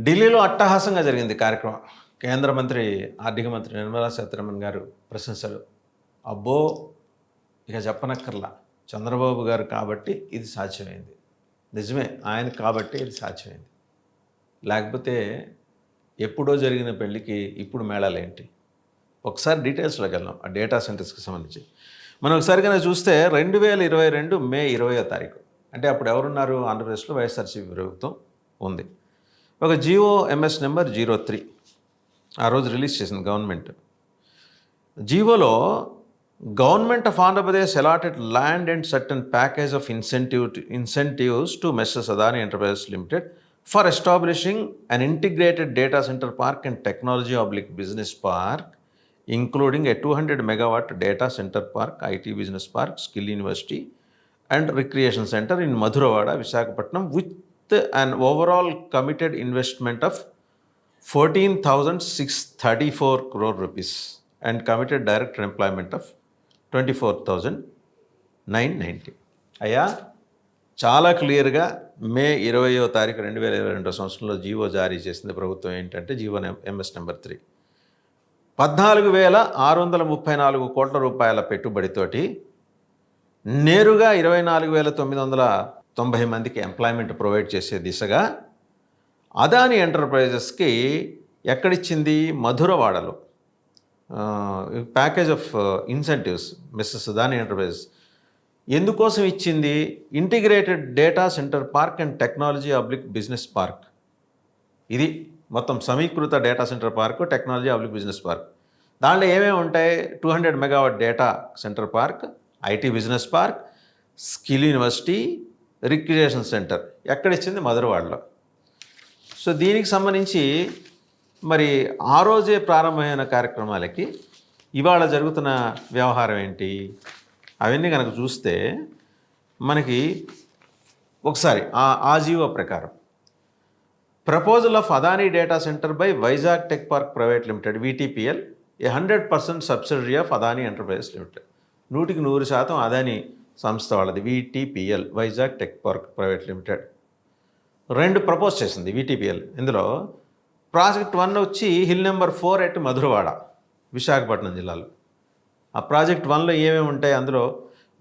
ఢిల్లీలో అట్టహాసంగా జరిగింది కార్యక్రమం. కేంద్ర మంత్రి ఆర్థిక మంత్రి నిర్మలా సీతారామన్ గారు ప్రశంసలు. అబ్బో ఇక చెప్పనక్కర్లా. చంద్రబాబు గారు కాబట్టి ఇది సాధ్యమైంది. నిజమే ఆయన కాబట్టి ఇది సాధ్యమైంది. లేకపోతే ఎప్పుడో జరిగిన పెళ్ళికి ఇప్పుడు మేళాలేంటి ఒకసారి డీటెయిల్స్లోకి వెళ్దాం ఆ డేటా సెంటర్స్కి సంబంధించి. మనం ఒకసారి కనుక చూస్తే రెండు వేల ఇరవై రెండు మే ఇరవయో తారీఖు. అంటే అప్పుడు ఎవరున్నారు? ఆంధ్రప్రదేశ్లో వైఎస్ఆర్సీపీ ప్రభుత్వం ఉంది. ఒక G O MS number zero three. ఆ రోజు రిలీజ్ చేసింది గవర్నమెంట్. జీవోలో government of Andhra Pradesh allotted land and certain package of incentive incentives to messrs Adani enterprises limited for establishing an integrated data centre park and technology oblique business park including a two hundred megawatt data centre park IT business park skill university and recreation centre in Madhurawada Visakhapatnam with and overall committed investment of fourteen thousand six thirty four crore rupees and committed direct employment of twenty four thousand nine ninety అయ్యా చాలా క్లియర్గా మే ఇరవయో తారీఖు రెండు వేల ఇరవై రెండో సంవత్సరంలో జీవో జారీ చేసింది ప్రభుత్వం ఏంటంటే జీవో ఎంఎస్ నెంబర్ త్రీ. పద్నాలుగు వేల ఆరు వందల ముప్పై నాలుగు కోట్ల రూపాయల పెట్టుబడితోటి నేరుగా ఇరవై నాలుగు వేల తొమ్మిది వందల తొంభై మందికి ఎంప్లాయ్మెంట్ ప్రొవైడ్ చేసే దిశగా అదాని ఎంటర్ప్రైజెస్కి ఎక్కడిచ్చింది మధురవాడలో package of incentives messrs Adani enterprises ఎందుకోసం ఇచ్చింది? Integrated data centre park and technology oblique business park ఇది మొత్తం సమీకృత data centre park technology oblique business park దాంట్లో ఏమేమి ఉంటాయి? Two hundred megawatt data centre park IT business park skill university recreation centre. ఎక్కడ ఇచ్చింది? మధురవాడలో సో దీనికి సంబంధించి మరి ఆ రోజే ప్రారంభమైన కార్యక్రమాలకి ఇవాళ జరుగుతున్న వ్యవహారం ఏంటి? అవన్నీ కనుక చూస్తే మనకి ఒకసారి ఆ ఆజీవో ప్రకారం. Proposal of Adani data centre by Vizag tech park private limited VTPL a hundred percent subsidiary of Adani enterprises limited. నూటికి నూరు శాతం అదానీ సంస్థ వాళ్ళది VTPL Vizag tech park private limited రెండు ప్రపోజ్ చేసింది విటిపిఎల్ ఇందులో ప్రాజెక్ట్ వన్ వచ్చి hill number four at Madhurawada Visakhapatnam జిల్లాలో. ఆ ప్రాజెక్ట్ వన్లో ఏమేమి ఉంటాయి? అందులో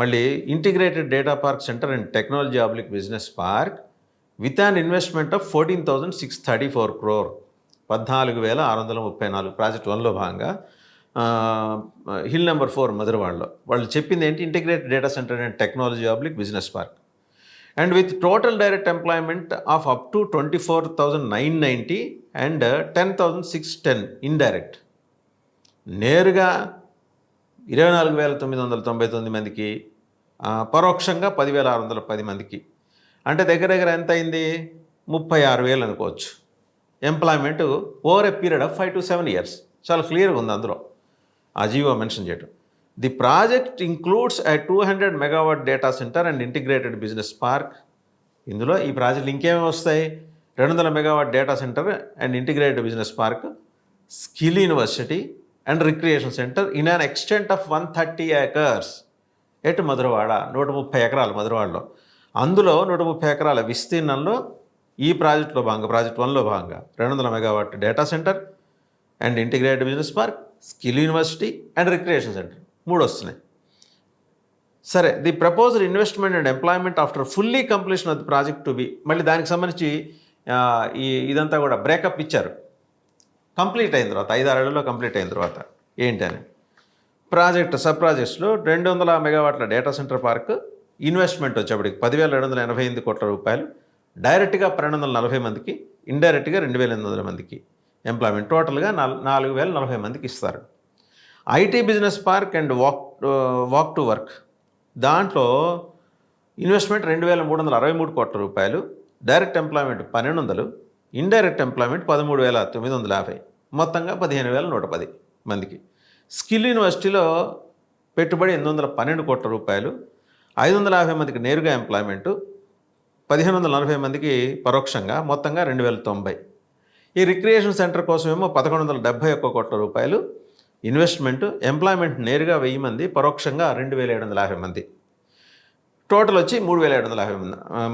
మళ్ళీ integrated data park centre and technology oblique business park with an investment of fourteen thousand six thirty four crore పద్నాలుగు వేల ఆరు వందల ముప్పై నాలుగు. ప్రాజెక్ట్ వన్లో భాగంగా హిల్ నెంబర్ ఫోర్ మధురవాడలో వాళ్ళు చెప్పింది ఏంటి? Integrated data centre and technology oblique business park. And with total direct employment of up to twenty four thousand nine ninety and ten thousand six ten indirect. నేరుగా ఇరవై నాలుగు వేల తొమ్మిది వందల తొంభై తొమ్మిది మందికి పరోక్షంగా పదివేల ఆరు వందల పది మందికి. అంటే దగ్గర దగ్గర ఎంత అయింది? ముప్పై ఆరు వేలు అనుకోవచ్చు. Employment over a period of five to seven years. చాలా క్లియర్గా ఉంది అందులో. అజీవో మెన్షన్ చేయడం the project includes a two hundred megawatt data centre and integrated business park. ఇందులో ఈ ప్రాజెక్టులు ఇంకేమి వస్తాయి? రెండు వందల megawatt data centre and integrated business park skill university and recreation centre in an extent of one thirty acres. ఎటు మధురవాడ? నూట ముప్పై ఎకరాలు మధురవాడలో. అందులో నూట ముప్పై ఎకరాల విస్తీర్ణంలో ఈ ప్రాజెక్టులో భాగంగా ప్రాజెక్ట్ వన్లో భాగంగా రెండు వందల megawatt data centre and integrated business park. Skill university and recreation centre మూడు వస్తున్నాయి. సరే the proposal investment and employment after fully completion of the project to be మళ్ళీ దానికి సంబంధించి ఈ ఇదంతా కూడా బ్రేకప్ ఇచ్చారు. కంప్లీట్ అయిన తర్వాత ఐదారేళ్ళలో కంప్లీట్ అయిన తర్వాత ఏంటని ప్రాజెక్ట్ సబ్ ప్రాజెక్ట్స్లో రెండు వందల మెగావాట్ల డేటా సెంటర్ పార్క్ ఇన్వెస్ట్మెంట్ వచ్చేప్పటికి పదివేల రెండు వందల ఎనభై ఎనిమిది కోట్ల రూపాయలు. డైరెక్ట్గా పన్నెండు వందల నలభై మందికి ఇండైరెక్ట్గా రెండు వేల ఎనిమిది వందల మందికి ఎంప్లాయ్మెంట్. టోటల్గా నాలుగు వేల నలభై మందికి ఇస్తారు. IT business park and walk walk to work. దాంట్లో ఇన్వెస్ట్మెంట్ రెండు వేల మూడు వందల అరవై మూడు కోట్ల రూపాయలు డైరెక్ట్ ఎంప్లాయ్మెంట్ పన్నెండు వందలు ఇండైరెక్ట్ ఎంప్లాయ్మెంట్ పదమూడు వేల తొమ్మిది వందల యాభై మొత్తంగా పదిహేను వేల నూట పది మందికి. స్కిల్ యూనివర్సిటీలో పెట్టుబడి ఎనిమిది వందల పన్నెండు కోట్ల రూపాయలు ఐదు వందల యాభై మందికి నేరుగా ఎంప్లాయ్మెంటు పదిహేను వందల నలభై మందికి పరోక్షంగా మొత్తంగా రెండు వేల తొంభై. ఈ రిక్రియేషన్ సెంటర్ కోసమేమో పదకొండు వందల డెబ్బై ఒక్క కోట్ల రూపాయలు ఇన్వెస్ట్మెంట్ ఎంప్లాయ్మెంట్ నేరుగా వెయ్యి మంది పరోక్షంగా రెండు వేల ఏడు వందల యాభై మంది. టోటల్ వచ్చి మూడు వేల ఏడు వందల యాభై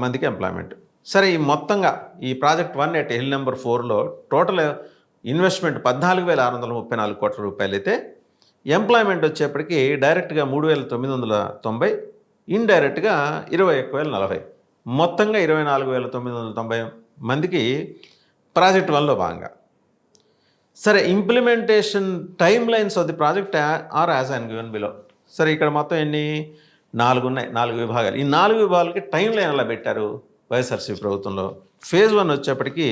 మందికి ఎంప్లాయ్మెంట్ సరే ఈ మొత్తంగా ఈ project one at hill number ఫోర్లో టోటల్ ఇన్వెస్ట్మెంట్ పద్నాలుగు వేల ఆరు వందల ముప్పై నాలుగు కోట్ల రూపాయలు అయితే ఎంప్లాయ్మెంట్ వచ్చేప్పటికి డైరెక్ట్గా మూడు వేల తొమ్మిది వందల తొంభై ఇండైరెక్ట్గా ఇరవై ఒక్క వేల నలభై. మొత్తంగా ఇరవై నాలుగు వేల తొమ్మిది వందల తొంభై మందికి ప్రాజెక్ట్ వన్లో భాగంగా. సరే implementation timelines of the project are as and given below సరే ఇక్కడ మొత్తం ఎన్ని? నాలుగు ఉన్నాయి నాలుగు విభాగాలు. ఈ నాలుగు విభాగాలకి టైం లైన్ ఎలా పెట్టారు వైఎస్ఆర్సీ ప్రభుత్వంలో? ఫేజ్ వన్ వచ్చేప్పటికి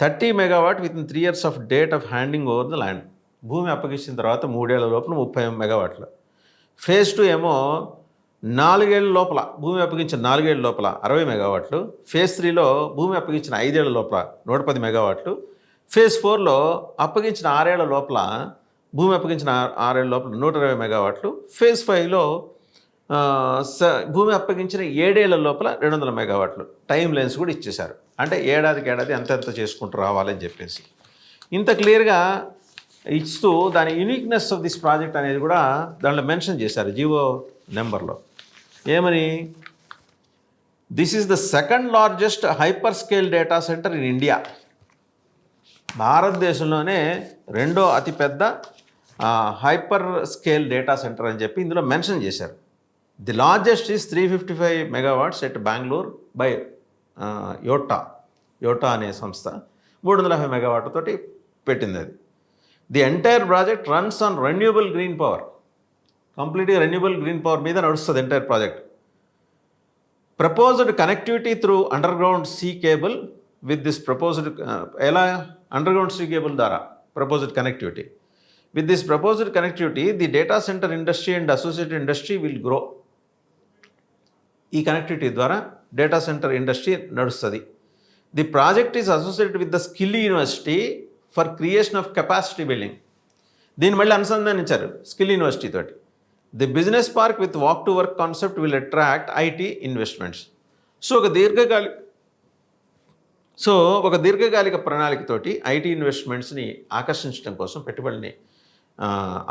thirty megawatt within three years of date of handing over the land భూమి అప్పగించిన తర్వాత మూడేళ్ళ లోపల ముప్పై మెగావాట్లు ఫేజ్ టూ ఏమో నాలుగేళ్ళ లోపల భూమి అప్పగించిన నాలుగేళ్ళ లోపల అరవై మెగావాట్లు ఫేజ్ త్రీలో భూమి అప్పగించిన ఐదేళ్ళ లోపల నూట పది మెగావాట్లు ఫేజ్ ఫోర్లో అప్పగించిన ఆరేళ్ళ లోపల భూమి అప్పగించిన ఆరేళ్ళ లోపల నూట ఇరవై మెగావాట్లు ఫేజ్ ఫైవ్లో స భూమి అప్పగించిన ఏడేళ్ళ లోపల రెండు వందల మెగావాట్లు. టైం లైన్స్ కూడా ఇచ్చేశారు. అంటే ఏడాదికి ఏడాది ఎంతెంత చేసుకుంటూ రావాలని చెప్పేసి. ఇంత క్లియర్గా ఇస్తూ దాని యూనిక్నెస్ ఆఫ్ దిస్ ప్రాజెక్ట్ అనేది కూడా దాంట్లో మెన్షన్ చేశారు జివో నెంబర్లో ఏమని? This is the second largest hyperscale data centre in India భారతదేశంలోనే రెండో అతిపెద్ద హైపర్ స్కేల్ డేటా సెంటర్ అని చెప్పి ఇందులో మెన్షన్ చేశారు. The largest is three fifty five megawatts at Bengaluru by Yotta Yotta అనే సంస్థ మూడు వందల యాభై మెగావాట్ తోటి పెట్టింది అది. The entire project runs on renewable green power కంప్లీట్గా రెన్యూబుల్ గ్రీన్ పవర్ మీద నడుస్తుంది entire project proposed connectivity through underground sea cable with this proposed ఎలా? అండర్గ్రౌండ్ సీ కేబుల్ ద్వారా proposed connectivity with this proposed connectivity the data centre industry and associated industry will grow ఈ connectivity ద్వారా data centre industry నడుస్తుంది. The project is associated with the skill university for creation of capacity building. దీన్ని మళ్ళీ అనుసంధానించారు skill university తోటి. The business park with walk to work concept will attract IT investments. So ఒక దీర్ఘకాలిక so ఒక దీర్ఘకాలిక ప్రణాళికతోటి IT ఇన్వెస్ట్మెంట్స్ని ఆకర్షించడం కోసం పెట్టుబడిని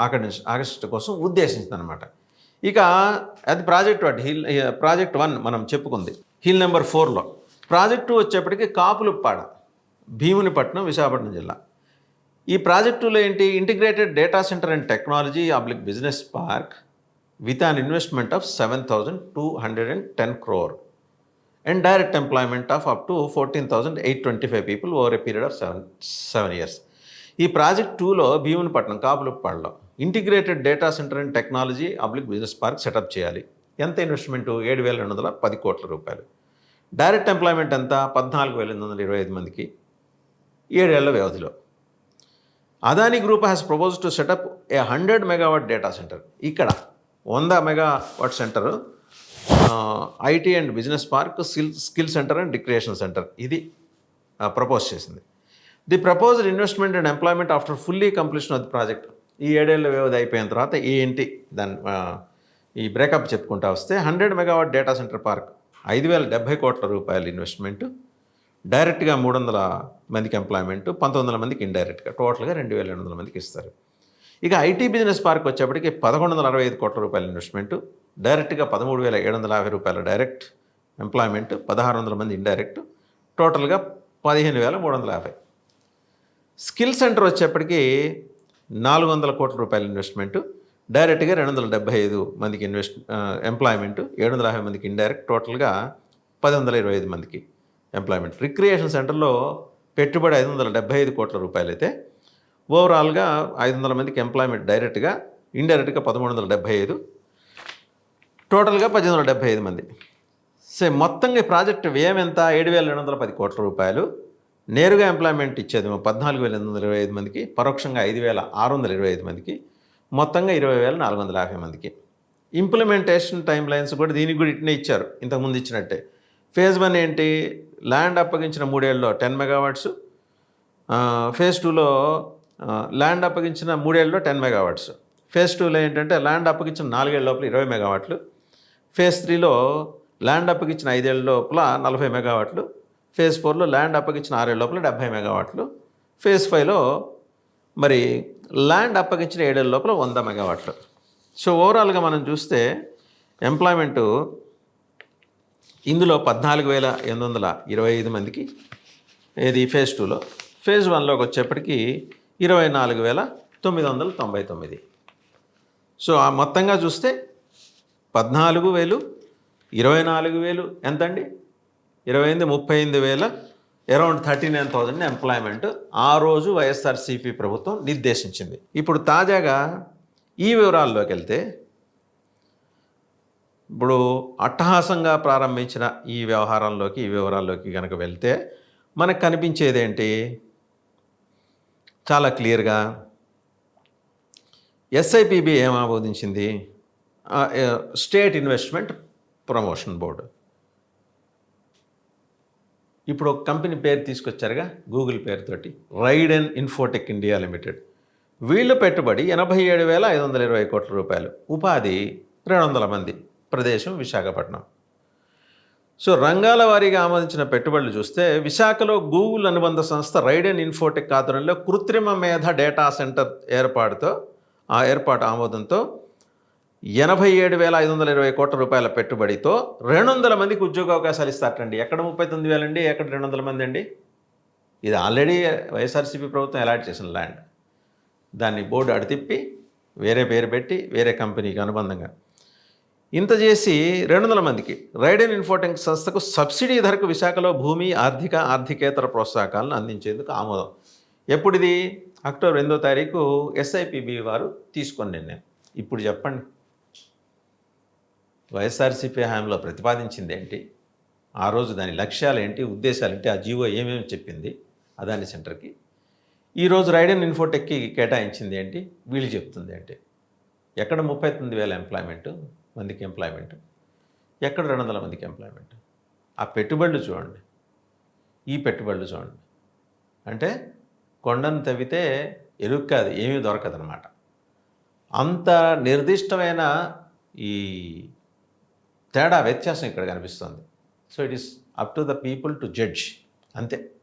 ఆకర్షించ ఆకర్షించడం కోసం ఉద్దేశించిందనమాట ఇక అది ప్రాజెక్ట్ వాటి హిల్ ప్రాజెక్ట్ వన్ మనం చెప్పుకుంది. హిల్ నెంబర్ ఫోర్లో. ప్రాజెక్ట్ టూ వచ్చేప్పటికి కాపులుప్పాడ భీమునిపట్నం విశాఖపట్నం జిల్లా. ఈ ప్రాజెక్టులో ఏంటి? Integrated data centre and technology oblique business park with an investment of seven thousand two hundred and ten crore and direct employment of up to fourteen thousand eight twenty five people over a period of seven seven years ఈ project టూలో Bheemunipatnam కాపులుప్పాడులో integrated data centre and technology oblique business park setup చేయాలి. ఎంత investment ఏడు వేల రెండు వందల పది కోట్ల రూపాయలు. డైరెక్ట్ ఎంప్లాయ్మెంట్ ఎంత? పద్నాలుగు వేల ఎనిమిది వందల ఇరవై ఐదు మందికి. ఏడేళ్ళ వ్యవధిలో. Adani group has propose to set up a hundred megawatt data centre ఇక్కడ వంద megawatt centre IT and business park skill skill centre and recreation centre ఇది ప్రపోజ్ చేసింది. The proposed investment and employment after fully completion of the project ఈ ఏడేళ్ళ వ్యవధి అయిపోయిన తర్వాత ఏంటి దాని ఈ బ్రేకప్ చెప్పుకుంటా వస్తే hundred megawatt data centre park ఐదు వేల డెబ్బై కోట్ల రూపాయల ఇన్వెస్ట్మెంట్ డైరెక్ట్గా మూడు వందల మందికి ఎంప్లాయ్మెంట్ పంతొమ్మిది వందల మందికి ఇండైరెక్ట్గా టోటల్గా రెండు వేల రెండు వందల మందికి ఇస్తారు. ఇక ఐటీ బిజినెస్ పార్క్ వచ్చేప్పటికి పదకొండు వందల అరవై ఐదు కోట్ల రూపాయల ఇన్వెస్ట్మెంట్ డైరెక్ట్గా పదమూడు వేల ఏడు వందల యాభై రూపాయల డైరెక్ట్ ఎంప్లాయ్మెంట్ పదహారు వందల మంది ఇండైరెక్ట్ టోటల్గా పదిహేను వేల మూడు వందల యాభై. స్కిల్ సెంటర్ వచ్చేప్పటికి నాలుగు వందల కోట్ల రూపాయల ఇన్వెస్ట్మెంట్ డైరెక్ట్గా రెండు వందల డెబ్బై ఐదు మందికి ఇన్వెస్ట్ ఎంప్లాయ్మెంట్ ఏడు వందల యాభై మందికి ఇండైరెక్ట్ టోటల్గా పది వందల ఇరవై ఐదు మందికి. ఎంప్లాయ్మెంట్ రిక్రియేషన్ సెంటర్లో పెట్టుబడి ఐదు వందల డెబ్బై ఐదు కోట్ల రూపాయలు అయితే ఓవరాల్గా ఐదు వందల మందికి ఎంప్లాయ్మెంట్ డైరెక్ట్గా ఇండైరెక్ట్గా పదమూడు వందల డెబ్బై ఐదు టోటల్గా పద్దెనిమిది వందల డెబ్బై ఐదు మంది. సే మొత్తంగా ఈ ప్రాజెక్ట్ వ్యయం ఎంత? ఏడు వేల రెండు వందల పది కోట్ల రూపాయలు. నేరుగా ఎంప్లాయ్మెంట్ ఇచ్చేది పద్నాలుగు వేల ఎనిమిది వందల ఇరవై ఐదు మందికి పరోక్షంగా ఐదు వేల ఆరు వందల ఇరవై ఐదు మందికి మొత్తంగా ఇరవై వేల నాలుగు వందల యాభై మందికి. ఇంప్లిమెంటేషన్ టైం లైన్స్ కూడా దీనికి కూడా ఇట్నే ఇచ్చారు. ఇంతకుముందు ఇచ్చినట్టే. ఫేజ్ వన్ ఏంటి? ల్యాండ్ అప్పగించిన మూడేళ్ళలో టెన్ మెగావాట్స్ ఫేజ్ టూలో ల్యాండ్ అప్పగించిన మూడేళ్ళలో టెన్ మెగావాట్స్. ఫేజ్ టూలో ఏంటంటే ల్యాండ్ అప్పగించిన నాలుగేళ్ళ లోపల ఇరవై మెగావాట్లు. ఫేజ్ త్రీలో ల్యాండ్ అప్పగించిన ఐదేళ్ళ లోపల నలభై మెగావాట్లు. ఫేజ్ ఫోర్లో ల్యాండ్ అప్పగించిన ఆరేళ్ళ లోపల డెబ్బై మెగావాట్లు. ఫేజ్ ఫైవ్లో మరి ల్యాండ్ అప్పగించిన ఏడేళ్ళ లోపల వంద మెగావాట్లు. సో ఓవరాల్గా మనం చూస్తే ఎంప్లాయ్మెంటు ఇందులో పద్నాలుగు వేల ఎనిమిది వందల ఇరవై ఐదు మందికి ఇది ఫేజ్ టూలో ఫేజ్ వన్లోకి వచ్చేప్పటికి ఇరవై నాలుగు వేల తొమ్మిది వందల తొంభై తొమ్మిది. సో ఆ మొత్తంగా చూస్తే పద్నాలుగు వేలు ఇరవై నాలుగు వేలు ఎంతండి? ఇరవై ఎనిమిది ముప్పై ఎనిమిది వేల around thirty nine thousand employment ఆ రోజు వైఎస్ఆర్సీపీ ప్రభుత్వం నిర్దేశించింది. ఇప్పుడు తాజాగా ఈ వివరాల్లోకి వెళ్తే ఇప్పుడు అట్టహాసంగా ప్రారంభించిన ఈ వ్యవహారంలోకి ఈ వివరాల్లోకి కనుక వెళ్తే మనకు కనిపించేది ఏంటి? చాలా క్లియర్గా ఎస్ఐపిబి ఏం ఆమోదించింది? State investment promotion board. ఇప్పుడు ఒక కంపెనీ పేరు తీసుకొచ్చారుగా గూగుల్ పేరుతోటి Raiden Infotech India Limited. వీళ్ళు పెట్టుబడి ఎనభై ఏడు వేల ఐదు వందల ఇరవై కోట్ల రూపాయలు ఉపాధి రెండు వందల మంది. ప్రదేశం విశాఖపట్నం. సో రంగాల వారీగా ఆమోదించిన పెట్టుబడులు చూస్తే విశాఖలో గూగుల్ అనుబంధ సంస్థ రైడ్ అండ్ ఇన్ఫోటెక్ ఆధ్వర్యంలో కృత్రిమ మేధ డేటా సెంటర్ ఏర్పాటుతో ఆ ఏర్పాటు ఆమోదంతో ఎనభై ఏడు వేల ఐదు వందల ఇరవై కోట్ల రూపాయల పెట్టుబడితో రెండు వందల మందికి ఉద్యోగ అవకాశాలు ఇస్తారటండి. ఎక్కడ ముప్పై తొమ్మిది వేలండి? ఎక్కడ రెండు వందల మంది అండి? ఇది ఆల్రెడీ వైఎస్ఆర్సీపీ ప్రభుత్వం అలాట్ చేసిన ల్యాండ్. దాన్ని బోర్డు అడితిప్పి వేరే పేరు పెట్టి వేరే కంపెనీకి అనుబంధంగా ఇంత చేసి రెండు వందల మందికి రైడెన్ ఇన్ఫోటెక్ సంస్థకు సబ్సిడీ ధరకు విశాఖలో భూమి ఆర్థిక ఆర్థికేతర ప్రోత్సాహకాలను అందించేందుకు ఆమోదం. ఎప్పుడిది? అక్టోబర్ రెండో తారీఖు ఎస్ఐపిబి వారు తీసుకొని నిర్ణయం. ఇప్పుడు చెప్పండి. వైఎస్ఆర్సీపీ హయాంలో ప్రతిపాదించింది ఏంటి? ఆ రోజు దాని లక్ష్యాలు ఏంటి? ఉద్దేశాలు ఏంటి? ఆ జీవో ఏమేమి చెప్పింది? అదాని సెంటర్కి. ఈరోజు రైడెన్ ఇన్ఫోటెక్కి కేటాయించింది ఏంటి? వీళ్ళు చెప్తుంది ఏంటి? ఎక్కడ ముప్పై తొమ్మిది వేల ఎంప్లాయ్మెంట్? మందికి ఎంప్లాయ్మెంట్ ఎక్కడ రెండు వందల మందికి ఎంప్లాయ్మెంట్ ఆ పెట్టుబడులు చూడండి. ఈ పెట్టుబడులు చూడండి. అంటే కొండను తవ్వితే ఎరుగు కాదు ఏమీ దొరకదనమాట అంత నిర్దిష్టమైన ఈ తేడా వ్యత్యాసం ఇక్కడ కనిపిస్తుంది. So it is up to the people to judge అంతే.